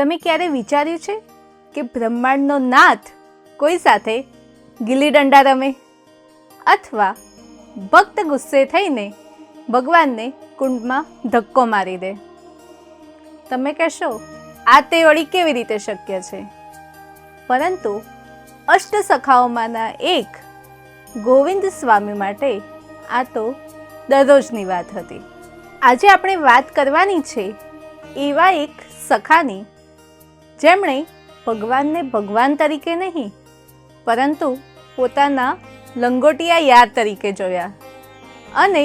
તમે ક્યારે વિચાર્યું છે કે બ્રહ્માંડનો નાથ કોઈ સાથે ગિલ્લી દંડા રમે? અથવા ભક્ત ગુસ્સે થઈને ભગવાનને કુંડમાં ધક્કો મારી દે? તમે કહેશો, આ તે વળી કેવી રીતે શક્ય છે? પરંતુ અષ્ટ સખાઓમાંના એક ગોવિંદ સ્વામી માટે આ તો દરરોજની વાત હતી. આજે આપણે વાત કરવાની છે એવા એક સખાની જેમણે ભગવાનને ભગવાન તરીકે નહીં, પરંતુ પોતાના લંગોટિયા યાર તરીકે જોયા. અને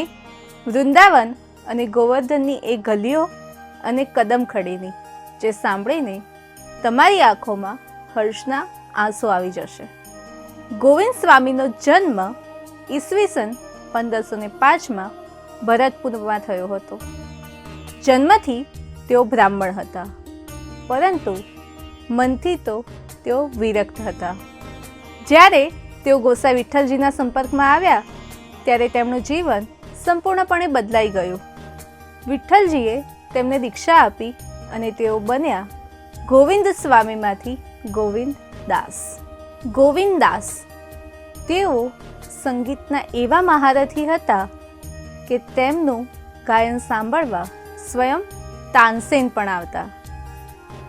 વૃંદાવન અને ગોવર્ધનની એ ગલીઓ અને કદમ ખડીની, જે સાંભળીને તમારી આંખોમાં હર્ષના આંસુ આવી જશે. ગોવિંદ સ્વામીનો જન્મ ઈસવીસન પંદરસો ને પાંચમાં ભરતપુરમાં થયો હતો. જન્મથી તેઓ બ્રાહ્મણ હતા. પરંતુ મનથી તો તેઓ વિરક્ત હતા. જ્યારે તેઓ ગોસાઈ વિઠ્ઠલજીના સંપર્કમાં આવ્યા, ત્યારે તેમનું જીવન સંપૂર્ણપણે બદલાઈ ગયું. વિઠ્ઠલજીએ તેમને દીક્ષા આપી અને તેઓ બન્યા ગોવિંદ સ્વામીમાંથી ગોવિંદ દાસ. ગોવિંદ દાસ. તેઓ સંગીતના એવા મહારથી હતા કે તેમનું ગાયન સાંભળવા સ્વયં તાનસેન પણ આવતા.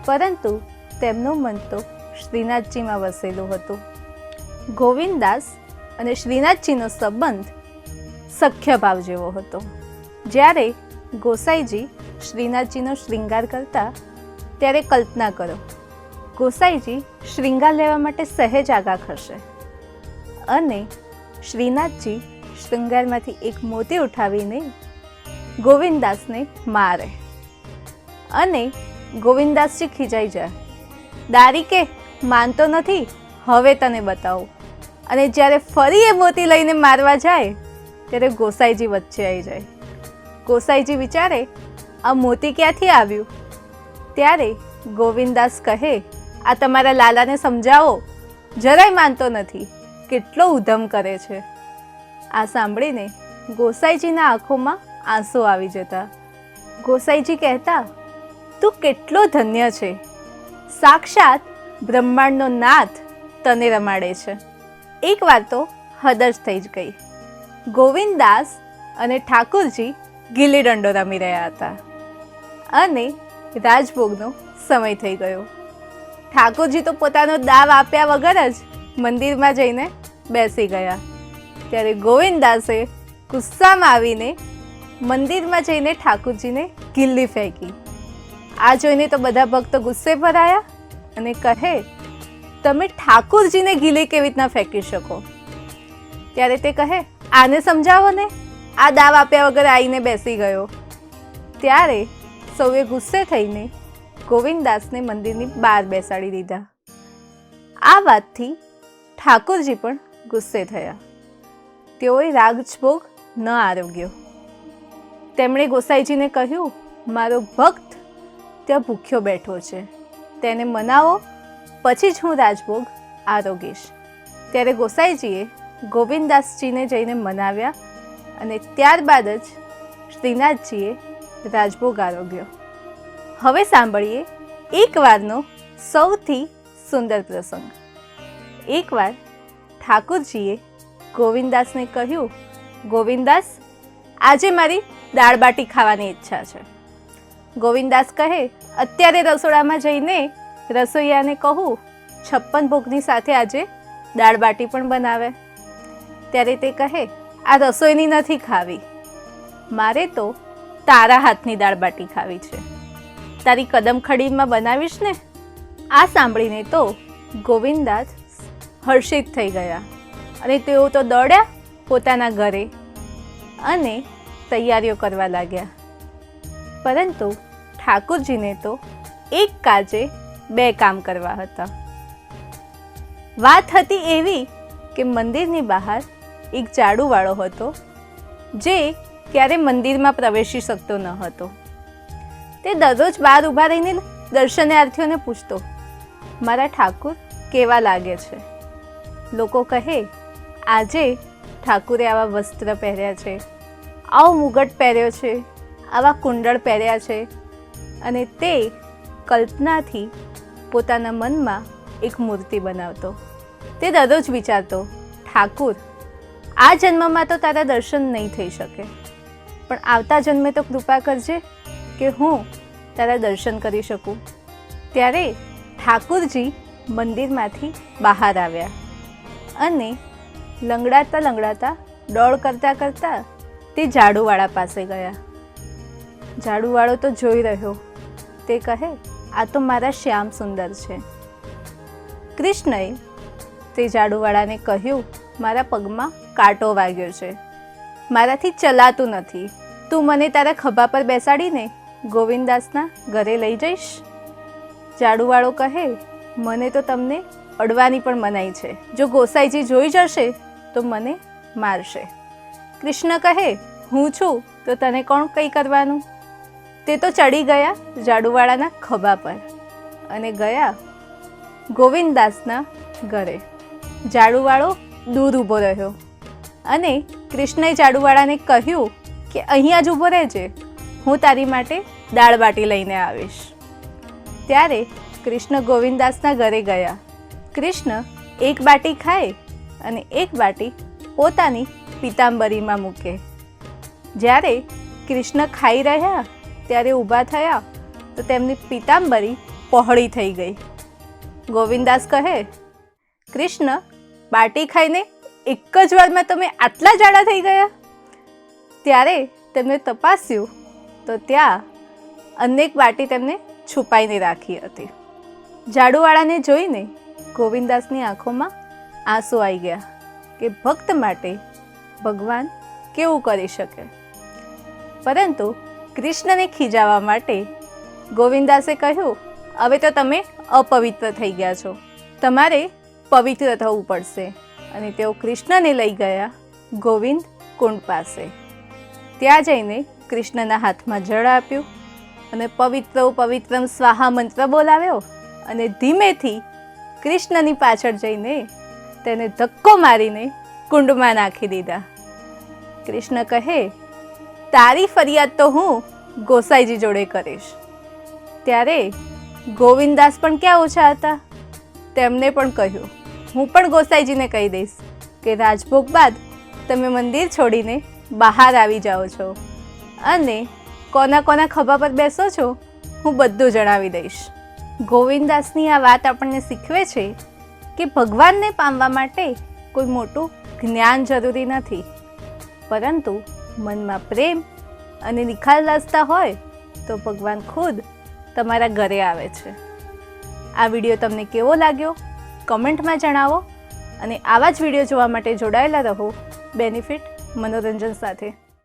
પરંતુ તેમનું મન તો શ્રીનાથજીમાં વસેલું હતું. ગોવિંદદાસ અને શ્રીનાથજીનો સંબંધ સખ્ય ભાવ જેવો હતો. જ્યારે ગોસાઈજી શ્રીનાથજીનો શ્રૃંગાર કરતા ત્યારે કલ્પના કરો, ગોસાઈજી શ્રૃંગાર લેવા માટે સહેજ આગા ખસે અને શ્રીનાથજી શ્રૃંગારમાંથી એક મોતી ઉઠાવીને ગોવિંદદાસને મારે અને ગોવિંદાસજી ખીજાઈ જાય. દારી કે, માનતો નથી, હવે તને બતાવું. અને જ્યારે ફરી એ મોતી લઈને મારવા જાય, ત્યારે ગોસાઈજી વચ્ચે આવી જાય. ગોસાઈજી વિચારે, આ મોતી ક્યાંથી આવ્યું? ત્યારે ગોવિંદાસ કહે, આ તમારા લાલાને સમજાવો. જરાય માનતો નથી. કેટલો ઉધમ કરે છે. આ સાંભળીને ગોસાઈજીના આંખોમાં આંસુ આવી જતા. ગોસાઈજી કહેતા, તું કેટલો ધન્ય છે. સાક્ષાત બ્રહ્માંડનો નાથ તને રમાડે છે. એક વાર તો હદશ થઈ જ ગઈ. ગોવિંદદાસ અને ઠાકુરજી ગિલ્લી દંડો રમી રહ્યા હતા. અને રાજભોગનો સમય થઈ ગયો. ઠાકોરજી તો પોતાનો દાવ આપ્યા વગર જ મંદિરમાં જઈને બેસી ગયા. ત્યારે ગોવિંદદાસે ગુસ્સામાં આવીને મંદિરમાં જઈને ઠાકોરજીને ગિલ્લી ફેંકી. આ જોઈને તો બધા ભક્તો ગુસ્સે ભરાયા અને કહે, તમે ઠાકોરજીને ગીલે કેવી રીતના ફેંકી શકો? ત્યારે તે કહે, આને સમજાવો ને, આ દાવ આપ્યા વગર આવીને બેસી ગયો. ત્યારે સૌએ ગુસ્સે થઈને ગોવિંદદાસને મંદિરની બહાર બેસાડી દીધા. આ વાતથી ઠાકોરજી પણ ગુસ્સે થયા. તેઓએ રાજભોગ ન આરોગ્યો. તેમણે ગોસાઈજીને કહ્યું, મારો ભક્ત ત્યાં ભૂખ્યો બેઠો છે. તેને મનાવો, પછી જ હું રાજભોગ આરોગીશ. ત્યારે ગોસાઈજીએ ગોવિંદદાસજીને જઈને મનાવ્યા અને ત્યારબાદ જ શ્રીનાથજીએ રાજભોગ આરોગ્યો. હવે સાંભળીએ એકવારનો સૌથી સુંદર પ્રસંગ. એકવાર ઠાકુરજીએ ગોવિંદાસને કહ્યું, ગોવિંદાસ, આજે મારી દાળ બાટી ખાવાની ઈચ્છા છે. ગોવિંદાસ કહે, અત્યારે રસોડામાં જઈને રસોઈયાને કહું, છપ્પન ભોગની સાથે આજે દાળ બાટી પણ બનાવે. ત્યારે તે કહે, આ રસોઈની નથી ખાવી. મારે તો તારા હાથની દાળ બાટી ખાવી છે. તારી કદમ ખડીમાં બનાવીશ ને, આ સાંભળીને તો ગોવિંદાસ હર્ષિત થઈ ગયા અને તેઓ તો દોડ્યા પોતાના ઘરે અને તૈયારીઓ કરવા લાગ્યા. પરંતુ ઠાકુરજીને તો એક કાજે બે કામ કરવા હતા. વાત હતી એવી કે મંદિરની બહાર એક ઝાડુવાળો હતો, જે ક્યારે મંદિરમાં પ્રવેશી શકતો ન હતો. તે દરરોજ બહાર ઊભા રહીને દર્શનાર્થીઓને પૂછતો, મારા ઠાકુર કેવા લાગે છે? લોકો કહે, આજે ઠાકુરે આવા વસ્ત્ર પહેર્યા છે, આવો મુગટ પહેર્યો છે, આવા કુંડળ પહેર્યા છે અને તે કલ્પનાથી પોતાના મનમાં એક મૂર્તિ બનાવતો. તે દરરોજ વિચારતો, ઠાકુર, આ જન્મમાં તો તારા દર્શન નહીં થઈ શકે. પણ આવતા જન્મે તો કૃપા કરજે કે હું તારા દર્શન કરી શકું. ત્યારે ઠાકુરજી મંદિરમાંથી બહાર આવ્યા અને લંગડાતા લંગડાતા દોડ કરતાં કરતાં તે ઝાડુવાળા પાસે ગયા. ઝાડુવાળો તો જોઈ રહ્યો. તે કહે, આ તો મારા શ્યામ સુંદર છે. કૃષ્ણએ તે ઝાડુવાળાને કહ્યું, મારા પગમાં કાંટો વાગ્યો છે. મારાથી ચલાતું નથી. તું મને તારા ખભા પર બેસાડીને ગોવિંદાસના ઘરે લઈ જઈશ. ઝાડુવાળો કહે, મને તો તમને અડવાની પણ મનાઈ છે. જો ગોસાઈજી જોઈ જશે, તો મને મારશે. કૃષ્ણ કહે, હું છું? તો તને કોણ કંઈ કરવાનું? તે તો ચડી ગયા ઝાડુવાળાના ખભા પર અને ગયા ગોવિંદદાસના ઘરે. ઝાડુવાળો દૂર ઊભો રહ્યો અને કૃષ્ણએ ઝાડુવાળાને કહ્યું કે અહીંયા જ ઊભો રહેજે, હું તારી માટે દાળ બાટી લઈને આવીશ. ત્યારે કૃષ્ણ ગોવિંદાસના ઘરે ગયા. કૃષ્ણ એક બાટી ખાય અને એક બાટી પોતાની પિતાંબરીમાં મૂકે. જ્યારે કૃષ્ણ ખાઈ રહ્યા ત્યારે ઊભા થયા તો તેમની પિતાંબરી પહોળી થઈ ગઈ. ગોવિંદાસ કહે, કૃષ્ણ, બાટી ખાઈને એક જ વારમાં તમે આટલા જાડા થઈ ગયા? ત્યારે તેમને તપાસ્યું તો ત્યાં અનેક બાટી તેમને છુપાઈને રાખી હતી. ઝાડુવાળાને જોઈને ગોવિંદાસની આંખોમાં આંસુ આવી ગયા કે ભક્ત માટે ભગવાન કેવું કરી શકે? પરંતુ કૃષ્ણને ખીજાવવા માટે ગોવિંદાસે કહ્યું, હવે તો તમે અપવિત્ર થઈ ગયા છો. તમારે પવિત્ર થવું પડશે. અને તેઓ કૃષ્ણને લઈ ગયા ગોવિંદ કુંડ પાસે. ત્યાં જઈને કૃષ્ણના હાથમાં જળ આપ્યું અને પવિત્ર પવિત્રમ સ્વાહા મંત્ર બોલાવ્યો અને ધીમેથી કૃષ્ણની પાછળ જઈને તેને ધક્કો મારીને કુંડમાં નાખી દીધા. કૃષ્ણ કહે તારી ફરિયાદ તો હું ગોસાઈજી જોડે કરીશ. ત્યારે ગોવિંદાસ પણ ક્યાં ઓછા હતા? તેમને પણ કહ્યું, હું પણ ગોસાઈજીને કહી દઈશ કે રાજભોગ બાદ તમે મંદિર છોડીને બહાર આવી જાઓ છો અને કોના કોના ખભા પર બેસો છો હું બધું જણાવી દઈશ. ગોવિંદાસની આ વાત આપણને શીખવે છે કે ભગવાનને પામવા માટે કોઈ મોટું જ્ઞાન જરૂરી નથી. પરંતુ મનમાં પ્રેમ અને નિખાલસતા હોય તો ભગવાન ખુદ તમારા ઘરે આવે છે. આ વીડિયો તમને કેવો લાગ્યો? કમેન્ટમાં જણાવો અને આવા જ વીડિયો જોવા માટે જોડાયેલા રહો. બેનિફિટ મનોરંજન સાથે.